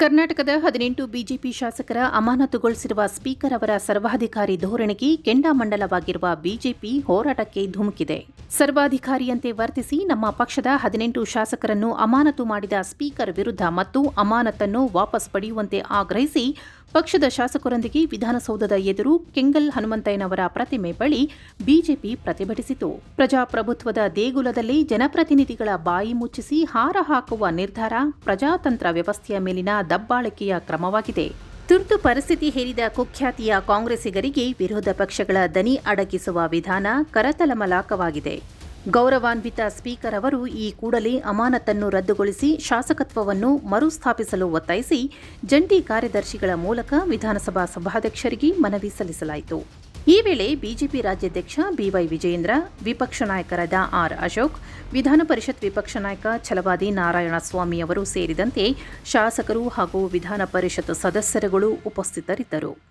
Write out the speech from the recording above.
ಕರ್ನಾಟಕದ ಹದಿನೆಂಟು ಬಿಜೆಪಿ ಶಾಸಕರ ಅಮಾನತುಗೊಳಿಸಿರುವ ಸ್ಪೀಕರ್ ಅವರ ಸರ್ವಾಧಿಕಾರಿ ಧೋರಣೆಗೆ ಕೆಂಡಾಮಂಡಲವಾಗಿರುವ ಬಿಜೆಪಿ ಹೋರಾಟಕ್ಕೆ ಧುಮುಕಿದೆ. ಸರ್ವಾಧಿಕಾರಿಯಂತೆ ವರ್ತಿಸಿ ನಮ್ಮ ಪಕ್ಷದ ಹದಿನೆಂಟು ಶಾಸಕರನ್ನು ಅಮಾನತು ಮಾಡಿದ ಸ್ಪೀಕರ್ ವಿರುದ್ಧ ಮತ್ತು ಅಮಾನತನ್ನು ವಾಪಸ್ ಪಡೆಯುವಂತೆ ಆಗ್ರಹಿಸಿ ಪಕ್ಷದ ಶಾಸಕರೊಂದಿಗೆ ವಿಧಾನಸೌಧದ ಎದುರು ಕೆಂಗಲ್ ಹನುಮಂತಯ್ಯನವರ ಪ್ರತಿಮೆ ಬಳಿ ಬಿಜೆಪಿ ಪ್ರತಿಭಟಿಸಿತು. ಪ್ರಜಾಪ್ರಭುತ್ವದ ದೇಗುಲದಲ್ಲಿ ಜನಪ್ರತಿನಿಧಿಗಳ ಬಾಯಿ ಮುಚ್ಚಿಸಿ ಹಾರ ಹಾಕುವ ನಿರ್ಧಾರ ಪ್ರಜಾತಂತ್ರ ವ್ಯವಸ್ಥೆಯ ಮೇಲಿನ ದಬ್ಬಾಳಿಕೆಯ ಕ್ರಮವಾಗಿದೆ. ತುರ್ತು ಪರಿಸ್ಥಿತಿ ಹೇರಿದ ಕುಖ್ಯಾತಿಯ ಕಾಂಗ್ರೆಸ್ಸಿಗರಿಗೆ ವಿರೋಧ ಪಕ್ಷಗಳ ದನಿ ಅಡಗಿಸುವ ವಿಧಾನ ಕರತಲಮಲಾಕವಾಗಿದೆ. ಗೌರವಾನ್ವಿತ ಸ್ಪೀಕರ್ ಅವರು ಈ ಕೂಡಲೇ ಅಮಾನತನ್ನು ರದ್ದುಗೊಳಿಸಿ ಶಾಸಕತ್ವವನ್ನು ಮರುಸ್ಥಾಪಿಸಲು ಒತ್ತಾಯಿಸಿ ಜಂಟಿ ಕಾರ್ಯದರ್ಶಿಗಳ ಮೂಲಕ ವಿಧಾನಸಭಾ ಸಭಾಧ್ಯಕ್ಷರಿಗೆ ಮನವಿ ಸಲ್ಲಿಸಲಾಯಿತು. ಈ ವೇಳೆ ಬಿಜೆಪಿ ರಾಜ್ಯಾಧ್ಯಕ್ಷ ಬಿವೈ ವಿಜಯೇಂದ್ರ, ವಿಪಕ್ಷ ನಾಯಕರಾದ ಆರ್ ಅಶೋಕ್, ವಿಧಾನ ಪರಿಷತ್ ವಿಪಕ್ಷ ನಾಯಕ ಛಲವಾದಿ ನಾರಾಯಣಸ್ವಾಮಿ ಅವರು ಸೇರಿದಂತೆ ಶಾಸಕರು ಹಾಗೂ ವಿಧಾನ ಪರಿಷತ್ ಸದಸ್ಯರುಗಳು ಉಪಸ್ಥಿತರಿದ್ದರು.